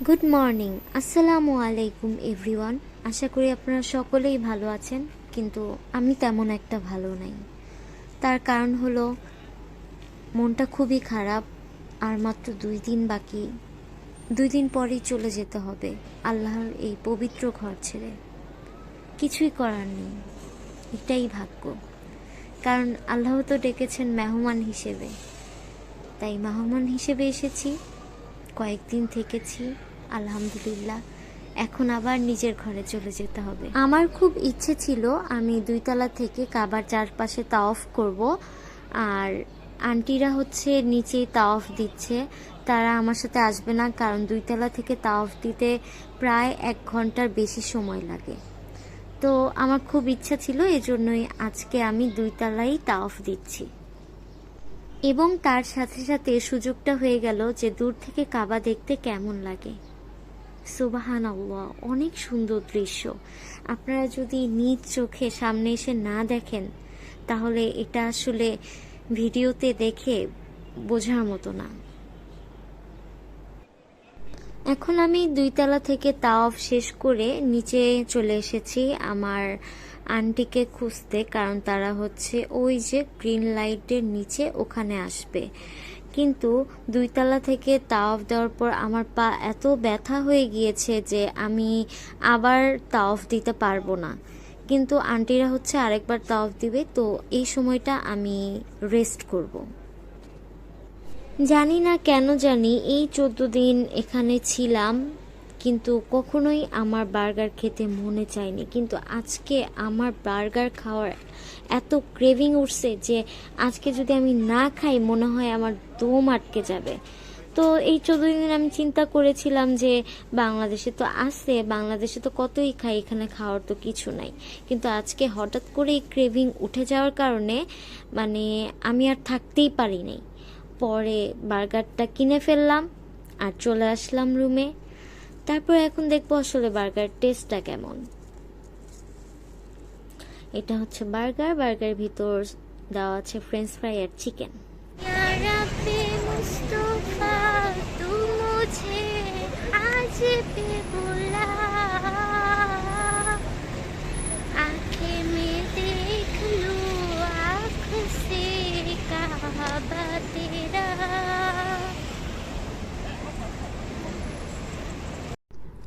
Good morning আসসালামু আলাইকুম everyone আশা করি আপনারা সকলেই ভালো আছেন, কিন্তু আমি তেমন একটা ভালো নাই। তার কারণ হলো, মনটা খুবই খারাপ, আর মাত্র দুই দিন বাকি। দুই দিন পরেই চলে যেতে হবে, আল্লাহর এই পবিত্র ঘর ছেড়ে। কিছুই করার নেই, এটাই ভাগ্য। কারণ আল্লাহ তো ডেকেছেন মেহমান হিসেবে। তাই মেহমান হিসেবে এসেছি কয়েকদিন থেকেছি, আলহামদুলিল্লাহ। এখন আবার নিজের ঘরে চলে যেতে হবে। আমার খুব ইচ্ছে ছিল আমি দুইতলা থেকে কাবার চারপাশে তাওফ করব, আর আন্টিরা হচ্ছে নিচে তাওফ দিচ্ছে। তারা আমার সাথে আসবে না, কারণ দুইতলা থেকে তাওফ দিতে প্রায় এক ঘণ্টার বেশি সময় লাগে। তো আমার খুব ইচ্ছা ছিল, এজন্যই আজকে আমি দুইতলাই তাওফ দিচ্ছি। এবং তার সাথে সাথে সুযোগটা হয়ে গেল যে দূর থেকে কাবা দেখতে কেমন লাগে। সুবাহান আল্লাহ অনেক সুন্দর দৃশ্য। আপনারা যদি নিজ চোখে সামনে এসে না দেখেন, তাহলে এটা আসলে ভিডিওতে দেখে বোঝার মতো না। এখন আমি দুইতলা থেকে তাওয়াফ শেষ করে নিচে চলে এসেছি আমার আন্টিকে খুঁজতে, কারণ তারা হচ্ছে ওই যে গ্রিন লাইটের নিচে ওখানে আসবে। কিন্তু দুইতলা থেকে তাওয়াফ দেওয়ার পর আমার পা এত ব্যথা হয়ে গিয়েছে যে আমি আবার তাওয়াফ দিতে পারব না। কিন্তু আন্টিরা হচ্ছে আরেকবার তাওয়াফ দিবে, তো এই সময়টা আমি রেস্ট করব। জানি না কেন জানি এই চোদ্দ দিন এখানে ছিলাম। কিন্তু কখনোই আমার বার্গার খেতে মনে চায়নি। কিন্তু আজকে আমার বার্গার খাওয়ার এত ক্রেভিং উঠছে যে আজকে যদি আমি না খাই, মনে হয় আমার দম আটকে যাবে। তো এই চোদ্দ দিন আমি চিন্তা করেছিলাম যে বাংলাদেশে তো আছে, বাংলাদেশে তো কতই খাই, এখানে খাওয়ার তো কিছু নাই। কিন্তু আজকে হঠাৎ করে এই ক্রেভিং উঠে যাওয়ার কারণে মানে আমি আর থাকতেই পারি নাই। পরে বার্গারটা কিনে ফেললাম আর চলে আসলাম রুমে। তারপর এখন দেখব আসলে বার্গার টেস্টটা কেমন। এটা হচ্ছে বার্গার বার্গার ভিতর দেওয়া আছে ফ্রেঞ্চ ফ্রাই আর চিকেন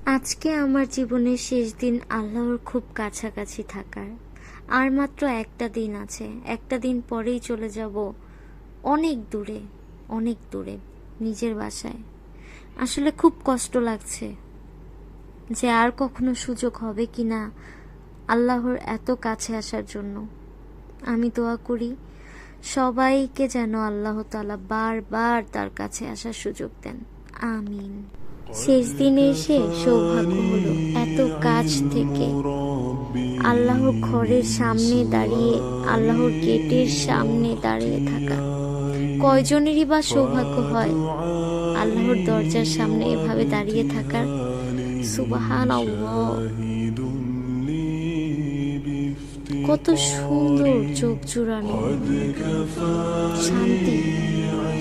আজকে আমার জীবনের শেষ দিন আল্লাহর খুব কাছাকাছি থাকার। আর মাত্র একটা দিন আছে। একটা দিন পরেই চলে যাব অনেক দূরে অনেক দূরে, নিজের বাসায়। আসলে খুব কষ্ট লাগছে যে আর কখনো সুযোগ হবে কি না আল্লাহর এত কাছে আসার জন্য। আমি দোয়া করি, সবাইকে যেন আল্লাহ তালা বারবার তার কাছে আসার সুযোগ দেন। আমিন। শেষ দিনে এসে সৌভাগ্য হলো। এত কাছ থেকে আল্লাহর ঘরের সামনে দাঁড়িয়ে আল্লাহর গেটের সামনে দাঁড়িয়ে থাকা। কয়জনেরই বা সৌভাগ্য হয়? আল্লাহর দরজার সামনে এভাবে দাঁড়িয়ে থাকার? সুবাহান কত সুন্দর চোখ জুড়ানো। শান্তি।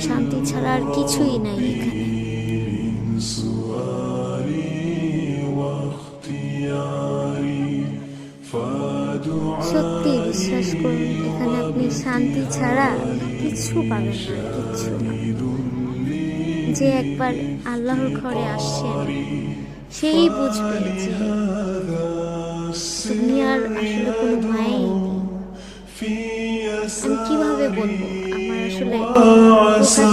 শান্তি ছাড়া আর কিছুই নাই এখানে। সত্যি বিশ্বাস করুন, এখানে আপনি শান্তি ছাড়া কিছু পাবেন না, কিচ্ছু যে একবার আল্লাহর ঘরে আসছেন, সেই বুঝবে যে দুনিয়ার আসলে কোনো মায়াই আমি কীভাবে বলব, আমার আসলে ভাষা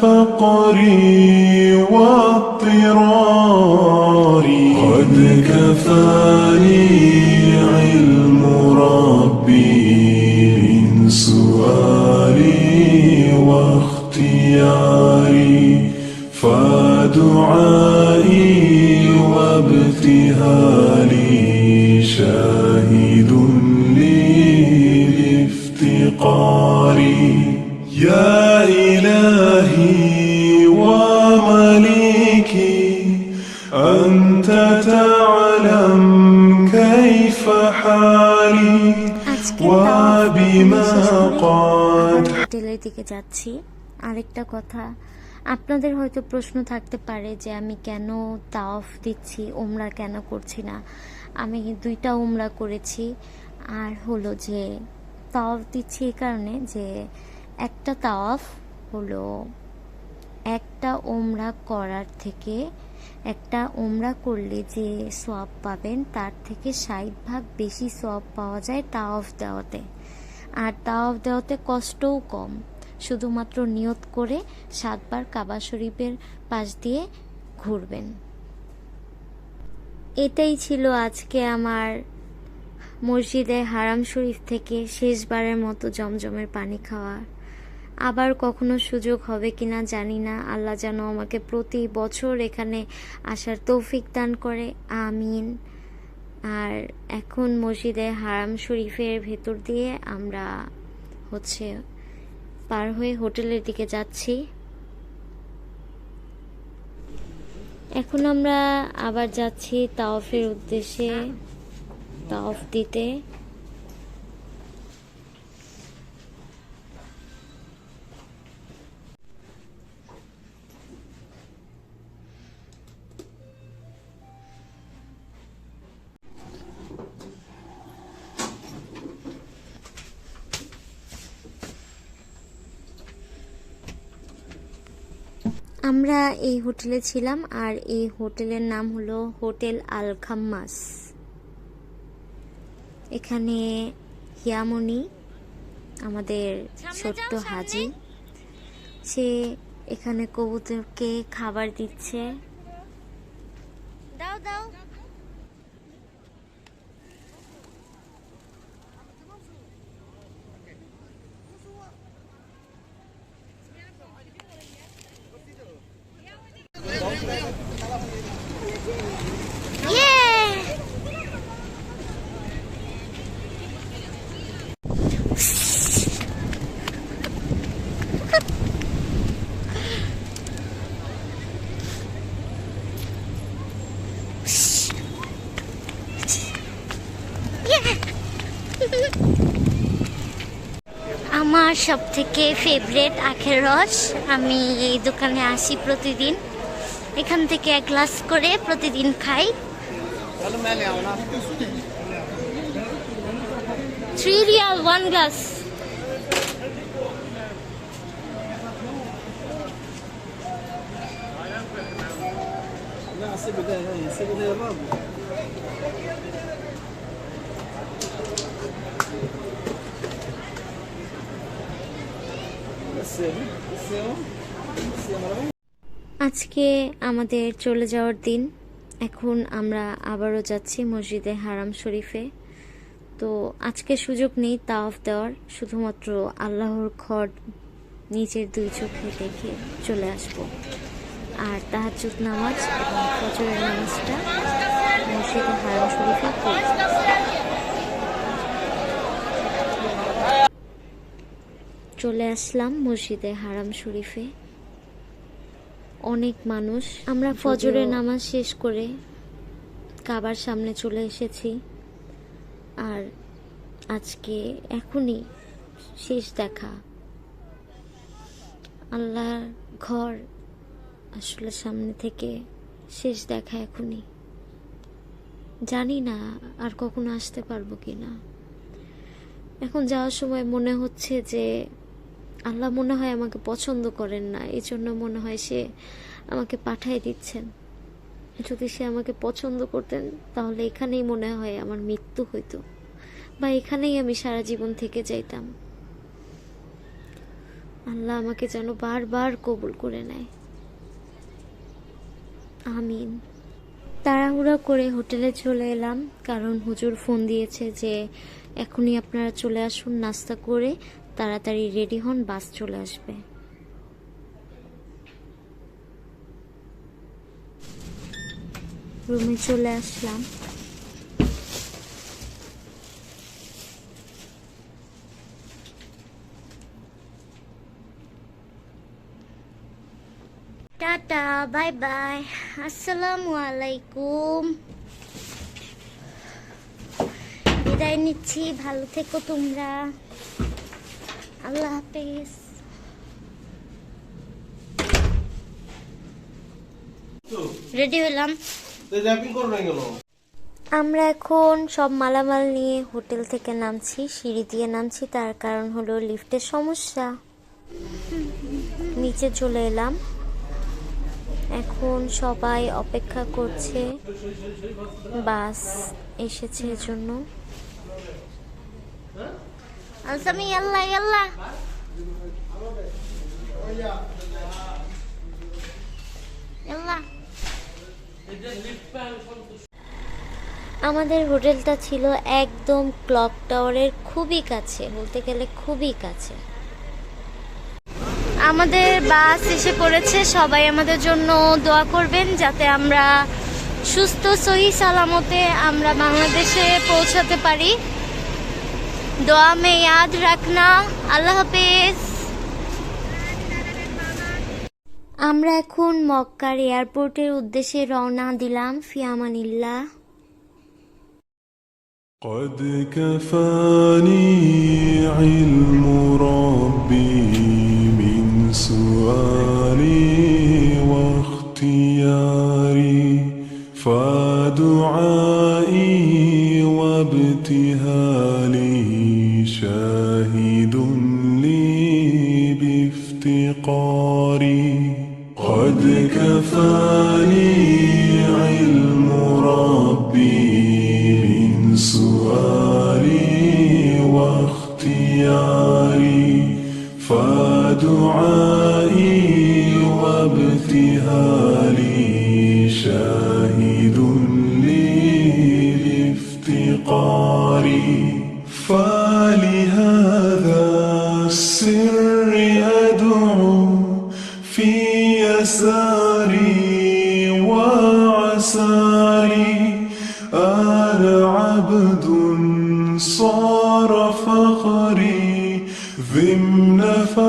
فقري واضطراري قد كفاني علم ربي من سؤالي واختياري. فدعائي وابتهالي شاهد لي بافتقاري يا إلهي ومليكي أنت تعلم كيف حالي আজকে তাও بما قد হোটেলের দিকে যাচ্ছি আরেকটা কথা আপনাদের হয়তো প্রশ্ন থাকতে পারে যে আমি কেন তাওফ দিচ্ছি ওমরা কেন করছি না আমি দুইটা ওমরা করেছি আর হলো যে তাওয়াফ দিচ্ছি এই কারণে যে একটা তাওয়াফ হলো একটা ওমরা করার থেকে, একটা ওমরা করলে যে সোয়াব পাবেন তার থেকে ষাট ভাগ বেশি সোয়াব পাওয়া যায় তাওয়াফ দেওয়াতে। আর তাওয়াফ দেওয়াতে কষ্টও কম। শুধুমাত্র নিয়ত করে সাতবার কাবা শরীফের পাশ দিয়ে ঘুরবেন। এটাই ছিল আজকে আমার মসজিদে হারাম শরীফ থেকে শেষবারের মতো জমজমের পানি খাওয়া আবার কখনো সুযোগ হবে কিনা জানি না। আল্লাহ যেন আমাকে প্রতি বছর এখানে আসার তৌফিক দান করে। আমিন। আর এখন মসজিদে হারাম শরীফের ভেতর দিয়ে আমরা হচ্ছে পার হয়ে হোটেলের দিকে যাচ্ছি। এখন আমরা আবার যাচ্ছি তাওফের উদ্দেশ্যে। তাওফ দিতে। আমরা এই হোটেলে ছিলাম আর এই হোটেলের নাম হলো হোটেল আল খাম্মাস এখানে হিয়ামনি, আমাদের ছোট্ট হাজি, সে এখানে কবুতরকে খাবার দিচ্ছে। সব থেকে ফেভারেট আখের রস আমি এই দোকানে আসি প্রতিদিন এখান থেকে এক গ্লাস করে প্রতিদিন খাই থ্রি রিয়াল ওয়ান গ্লাস لا سيبه ده আজকে আমাদের চলে যাওয়ার দিন। এখন আমরা আবারও যাচ্ছি মসজিদে হারাম শরীফে। তো আজকে সুযোগ নেই তাওয়াফ দেওয়ার, শুধুমাত্র আল্লাহর ঘর নিজের দুই চোখে দেখে চলে আসব। আর তাহাজ্জুদ নামাজ এবং ফজরের নামাজটা মসজিদে হারাম শরীফে পড়ব। চলে আসলাম মসজিদে হারাম শরীফে। অনেক মানুষ। আমরা ফজরের নামাজ শেষ করে কাবার সামনে চলে এসেছি। আর আজকে এখনই শেষ দেখা। আল্লাহর ঘর আসলে সামনে থেকে শেষ দেখা এখনই। জানি না আর কখনো আসতে পারব কি না এখন যাওয়ার সময় মনে হচ্ছে যে আল্লাহ মনে হয় আমাকে পছন্দ করেন না এই জন্য মনে হয় সে আমাকে পাঠাই দিচ্ছেন। যদি সে আমাকে পছন্দ করতেন, তাহলে এখানেই মনে হয় আমার মৃত্যু হইতো বা এখানেই আমি সারা জীবন থেকে যাইতাম। আল্লাহ আমাকে যেন বারবার কবুল করে নেয়। আমিন। তাড়াহুড়া করে হোটেলে চলে এলাম, কারণ হুজুর ফোন দিয়েছে যে, এখনই আপনারা চলে আসুন নাস্তা করে। তাড়াতাড়ি রেডি হন, বাস চলে আসবে। রুমে চলে আসলাম। টাটা, বাই বাই, আসসালামু আলাইকুম। বিদায় নিচ্ছি, ভালো থেকো তোমরা। আল্লাহ হাফেজ রেডি হলাম আমরা এখন সব মালামাল নিয়ে হোটেল থেকে নামছি সিঁড়ি দিয়ে নামছি তার কারণ হলো লিফটের সমস্যা। নিচে চলে এলাম। এখন সবাই অপেক্ষা করছে। বাস এসেছে এজন্য। ইয়াল্লা ইয়াল্লা। ইয়াল্লা। আমাদের হোটেলটা ছিল একদম ক্লক টাওয়ারের খুবই কাছে, বলতে গেলে খুবই কাছে। আমাদের বাস এসে পড়েছে, সবাই আমাদের জন্য দোয়া করবেন যাতে আমরা সুস্থ, সহি সালামতে আমরা বাংলাদেশে পৌঁছাতে পারি। দোয়া মে ইয়াদ রাখনা আল্লাহ হাফেজ আমরা এখন মক্কার এয়ারপোর্টের উদ্দেশ্যে রওনা দিলাম ফিয়ামানিল্লাহ قد كفاني علم ربي من سؤالي واختياري فدعائي شاهد لي بافتقاري. قد كفاني علم ربي من سؤالي واختياري. فدعائي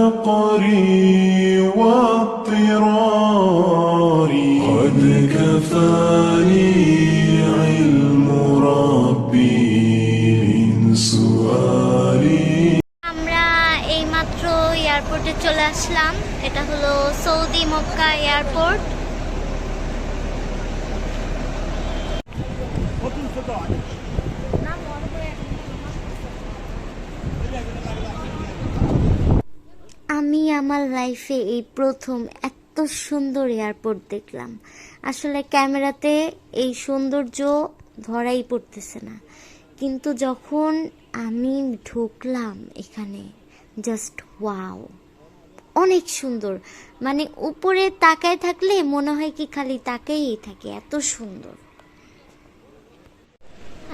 فقري واضطراري قد كفاني علم ربي من سؤالي আমরা এইমাত্র এয়ারপোর্টে চলে আসলাম এটা হলো সৌদি মক্কা এয়ারপোর্ট আমার লাইফে এই প্রথম এত সুন্দর এয়ারপোর্ট দেখলাম। আসলে ক্যামেরাতে এই সৌন্দর্য ধরাই পড়তেছে না। কিন্তু যখন আমি ঢুকলাম এখানে জাস্ট ওয়াও অনেক সুন্দর। মানে উপরে তাকায় থাকলে মনে হয় কি খালি তাকাই থাকে, এত সুন্দর।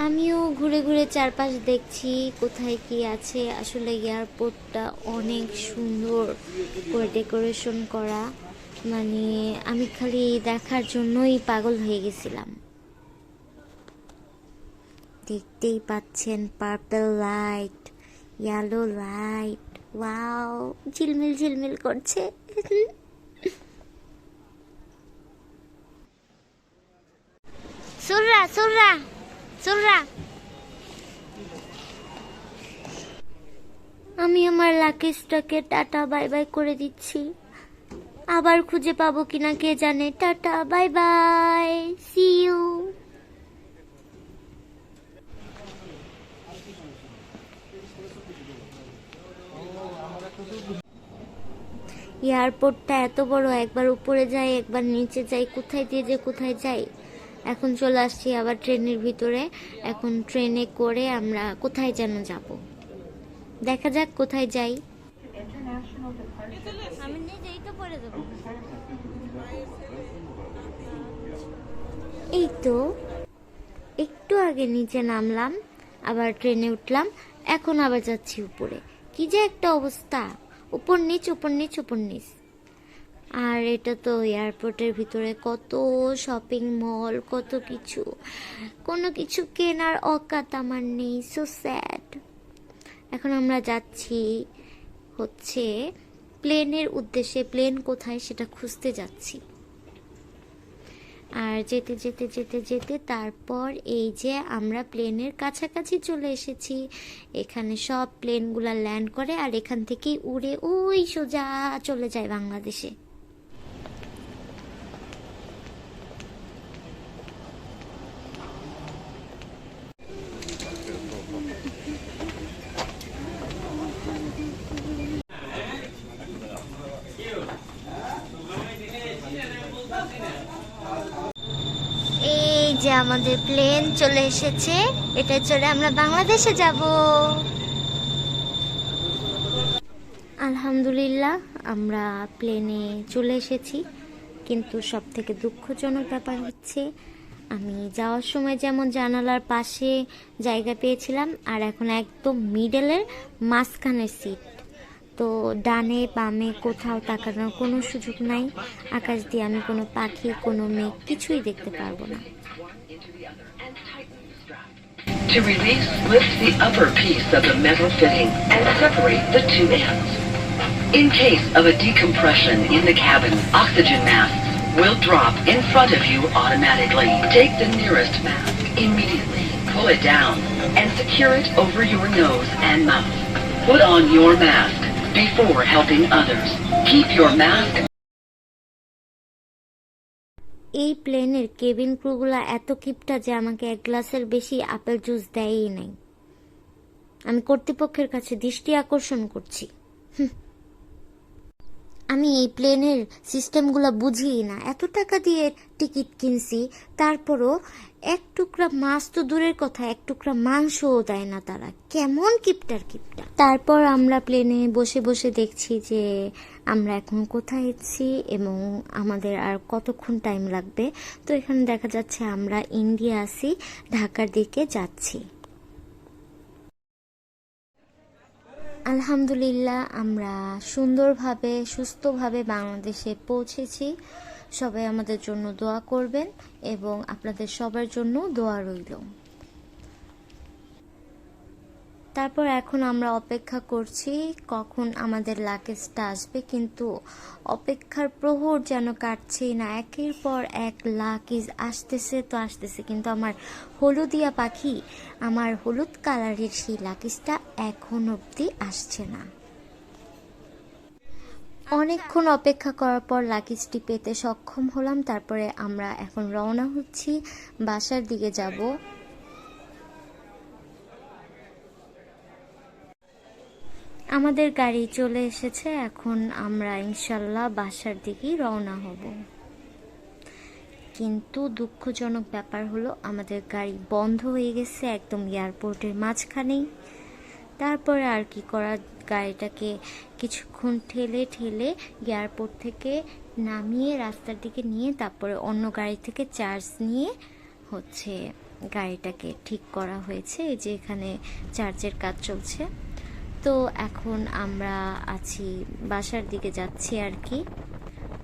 আমিও ঘুরে ঘুরে চারপাশ দেখছি, কোথায় কি আছে। আসলে এয়ারপোর্টটা অনেক সুন্দর করে ডেকোরেশন করা। মানে আমি খালি দেখার জন্যই পাগল হয়ে গেছিলাম। দেখতেই পাচ্ছেন purple light yellow light wow ঝিলমিল ঝিলমিল করছে। সুররা সুররা। আমি আমার লাকেজটাকে টাটা, বাই বাই করে দিচ্ছি। আবার খুঁজে পাবো কিনা কে জানে। Tata, bye bye see you এয়ারপোর্টটা এত বড়, একবার উপরে যাই একবার নিচে যাই কোথায় দিয়ে যে কোথায় যাই এখন চলে আসছি আবার ট্রেনের ভিতরে। এখন ট্রেনে করে আমরা কোথায় যেন যাব। দেখা যাক কোথায় যাই। আমি নিজেই তো পড়ে যাব। এই তো একটু আগে নিচে নামলাম আবার ট্রেনে উঠলাম এখন আবার যাচ্ছি উপরে। কি যে একটা অবস্থা। উপর নিচ উপর নিচ উপর নিচ। আর এটা তো এয়ারপোর্টের ভিতরে কত শপিং মল কত কিছু। কোনো কিছু কেনার অকাত আমার নেই সো স্যাড এখন আমরা যাচ্ছি হচ্ছে প্লেনের উদ্দেশ্যে প্লেন কোথায় সেটা খুঁজতে যাচ্ছি। আর যেতে যেতে যেতে যেতে তারপর এই যে আমরা প্লেনের কাছাকাছি চলে এসেছি, এখানে সব প্লেনগুলো ল্যান্ড করে আর এখান থেকেই উড়ে ওই সোজা চলে যায় বাংলাদেশে এই যে আমাদের প্লেন চলে এসেছে, এটা চলে আমরা বাংলাদেশে যাব। আলহামদুলিল্লাহ, আমরা প্লেনে চলে এসেছি, কিন্তু সব থেকে দুঃখজনক ব্যাপার হচ্ছে, আমি যাওয়ার সময় যেমন জানালার পাশে জায়গা পেয়েছিলাম, আর এখন একদম মিডলের মাঝখানের সিট তো ডানে বামে কোথাও তাকানোর কোনো সুযোগ নাই, আকাশ দিয়ে আমি কোনো পাখি, কোনো মেঘ কিছুই দেখতে পারব না। To release, lift the upper piece of the metal fitting and separate the two ends. In case of a decompression in the cabin, oxygen masks will drop in front of you automatically. Take the nearest mask immediately, pull it down, and secure it over your nose and mouth. Put on your mask before helping others. Keep your mask এই প্লেনের cabin ক্রুগুলা এত কিপটা যে আমাকে এক গ্লাসের বেশি apple juice দেয়ই নাই আমি কর্তৃপক্ষের কাছে দৃষ্টি আকর্ষণ করছি। আমি এই প্লেনের সিস্টেমগুলো বুঝিই না। এত টাকা দিয়ে টিকিট কিনছি, তারপরও এক টুকরা মাছ তো দূরের কথা, এক টুকরা মাংসও দেয় না তারা। কেমন কিপটার কিপটা তারপর আমরা প্লেনে বসে বসে দেখছি যে আমরা এখন কোথায় এসেছি এবং আমাদের আর কতক্ষণ টাইম লাগবে। তো এখানে দেখা যাচ্ছে আমরা ইন্ডিয়া আছি ঢাকার দিকে যাচ্ছি। আলহামদুলিল্লাহ, আমরা সুন্দরভাবে, সুস্থভাবে বাংলাদেশে পৌঁছেছি। সবাই আমাদের জন্য দোয়া করবেন এবং আপনাদের সবার জন্য দোয়া রইল। তারপর এখন আমরা অপেক্ষা করছি কখন আমাদের লাকেজটা আসবে, কিন্তু অপেক্ষার প্রহর যেন কাটছেই না। একের পর এক লাকেজ আসতেছে তো আসতেছে, কিন্তু আমার হলুদিয়া পাখি, আমার হলুদ কালারের সেই লাকেজটা এখন অবধি আসছে না। অনেকক্ষণ অপেক্ষা করার পর লাকিজটি পেতে সক্ষম হলাম, তারপরে আমরা এখন রওনা হচ্ছি, বাসার দিকে যাব। আমাদের গাড়ি চলে এসেছে, এখন আমরা ইনশাল্লাহ বাসার দিকেই রওনা হব। কিন্তু দুঃখজনক ব্যাপার হলো, আমাদের গাড়ি বন্ধ হয়ে গেছে একদম এয়ারপোর্টের মাঝখানেই। তারপরে আর কি করা গাড়িটাকে কিছুক্ষণ ঠেলে ঠেলে এয়ারপোর্ট থেকে নামিয়ে রাস্তার দিকে নিয়ে তারপরে অন্য গাড়ি থেকে চার্জ নিয়ে হচ্ছে গাড়িটাকে ঠিক করা হয়েছে, এই যে এখানে চার্জের কাজ চলছে। তো এখন আমরা আছি বাসার দিকে যাচ্ছি আর কি।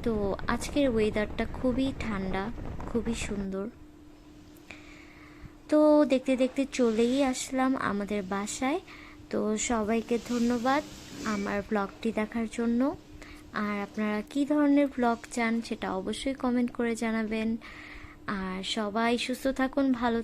তো আজকের ওয়েদারটা খুবই ঠান্ডা, খুবই সুন্দর। তো দেখতে দেখতে চলেই আসলাম আমাদের বাসায়। তো সবাইকে ধন্যবাদ আমার ব্লগটি দেখার জন্য। আর আপনারা কি ধরনের ব্লগ চান সেটা অবশ্যই কমেন্ট করে জানাবেন। আর সবাই সুস্থ থাকুন, ভালো